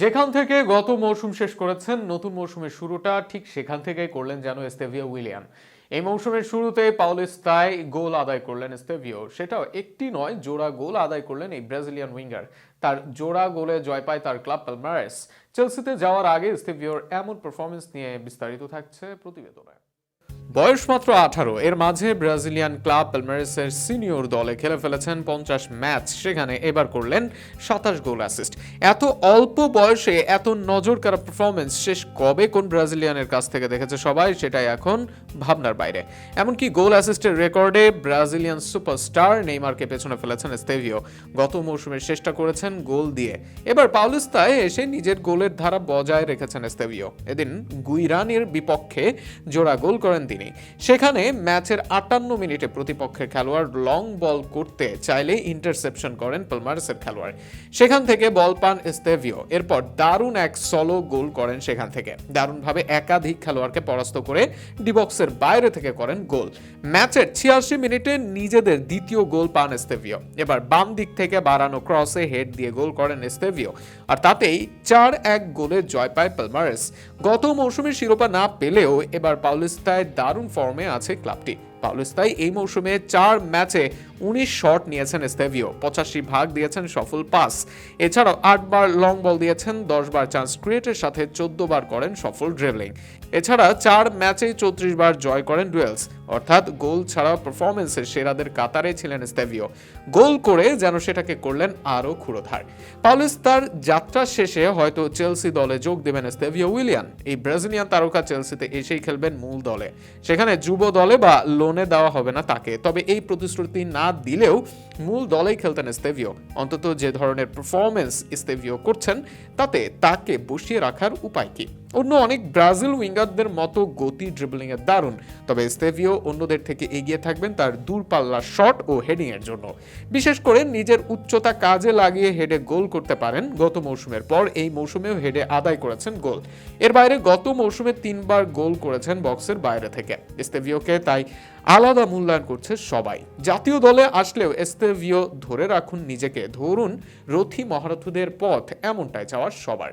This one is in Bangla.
যেখান থেকে গত মৌসুম শেষ করেছেন, নতুন মৌসুমের শুরুটা ঠিক সেখান থেকেই করলেন যেন এস্তেভিও উইলিয়ান। এই মৌসুমের শুরুতে পাউলিস্তাই গোল আদায় করলেন এস্তেভিও। সেটাও একটি নয়, জোড়া গোল আদায় করলেন এই ব্রাজিলিয়ান উইঙ্গার। তার জোড়া গোলে জয় পায় তার ক্লাব পালমারেস। চেলসিতে যাওয়ার আগে এস্তেভিওর এমন পারফরমেন্স নিয়ে বিস্তারিত থাকছে প্রতিবেদনে। বয়স মাত্র আঠারো। এর মাঝে ব্রাজিলিয়ান ক্লাব পালমারেসের সিনিয়র দলে খেলে ফেলেছেন পঞ্চাশ ম্যাচ। সেখানে এবার করলেন সাতাশ গোল অ্যাসিস্ট এত অল্প বয়সে এত নজর কারা পারফরমেন্স শেষ কবে কোন ব্রাজিলিয়ানের কাছ থেকে দেখেছে সবাই, সেটাই এখন ভাবনার বাইরে। এমনকি গোল অ্যাসিস্টের রেকর্ডে ব্রাজিলিয়ান সুপারস্টার নেইমারকে পেছনে ফেলেছেন স্তেভিও। গত মৌসুমের চেষ্টা করেছেন গোল দিয়ে। এবার পাউলিস্তায় এসে নিজের গোলের ধারা বজায় রেখেছেন স্তেভিও। এদিন গুইরানের বিপক্ষে জোড়া গোল করেন তিনি। সেখানে ম্যাচের আটান্ন মিনিটে প্রতিপক্ষের খেলোয়াড় লং বল করতে চাইলে ইন্টারসেপশন করেন পালমারেসের খেলোয়াড়। সেখান থেকে বল পান এস্তেভিও এরপর দারুণ এক সলো গোল করেন সেখান থেকে। দারুণভাবে একাধিক খেলোয়াড়কে পরাস্ত করে ডিবক্সের বাইরে থেকে করেন গোল ম্যাচের ছিয়াশি মিনিটে নিজেদের দ্বিতীয় গোল পান এস্তেভিও এবার বাম দিক থেকে বাড়ানো ক্রসে হেড দিয়ে গোল করেন এস্তেভিও আর তাতেই চার এক গোলে জয় পায় পালমারেস গত মৌসুমে শিরোপা না পেলেও এবার পাউলিস্তায় দারুণ ফর্মে আছে ক্লাবটি। পাউলস্তাই এই মৌসুমে চার ম্যাচে উনিশ শট নিয়েছেন স্তেভিও পঁচাশি ভাগ দিয়েছেন সফল পাস। এছাড়াও আটবার লং বল দিয়েছেন, দশবার চান্স ক্রিয়েটের সাথে চোদ্দ বার করেন সফল ড্রিবলিং এছাড়া চার ম্যাচেই চৌত্রিশ বার জয় করেন ডুয়েলস অর্থাৎ গোল ছাড়া পারফরমেন্সের সেরাদের কাতারে ছিলেন স্তেভিও। গোল করে যেন সেটাকে করলেন আরও ক্ষুরোধার। পাউলিস তার যাত্রা শেষে হয়তো চেলসি দলে যোগ দেবেন স্তেভিও উইলিয়ান। এই ব্রাজিলিয়ান তারকা চেলসিতে এসেই খেলবেন মূল দলে। সেখানে যুব দলে বা লোনে দেওয়া হবে না তাকে। তবে এই প্রতিশ্রুতি না দিলেও মূল দলেই খেলতেন স্তেভিও। অন্তত যে ধরনের পারফরমেন্স স্তেভিও করছেন, তাতে তাকে বসিয়ে রাখার উপায় কি? অন্য অনেক ব্রাজিল উইঙ্গারদের মতো গতি ড্রিবলিং এর দারুণ। তবে স্তেভিও অন্যদের থেকে এগিয়ে থাকবেন তার দূরপাল্লার শট ও হেডিং এর জন্য। বিশেষ করে নিজের উচ্চতা কাজে লাগিয়ে হেডে গোল করতে পারেন। গত মৌসুমের পর এই মৌসুমেও হেডে আদায় করেছেন গোল। এর বাইরে গত মৌসুমে তিনবার গোল করেছেন বক্সের বাইরে থেকে। স্তেভিওকে তাই আলাদা মূল্যায়ন করছে সবাই। জাতীয় দলে আসলেও এস্তেভিও ধরে রাখুন নিজেকে। ধরুন রথি মহারথীদের পথ এমনটাই চাওয়ার সবার।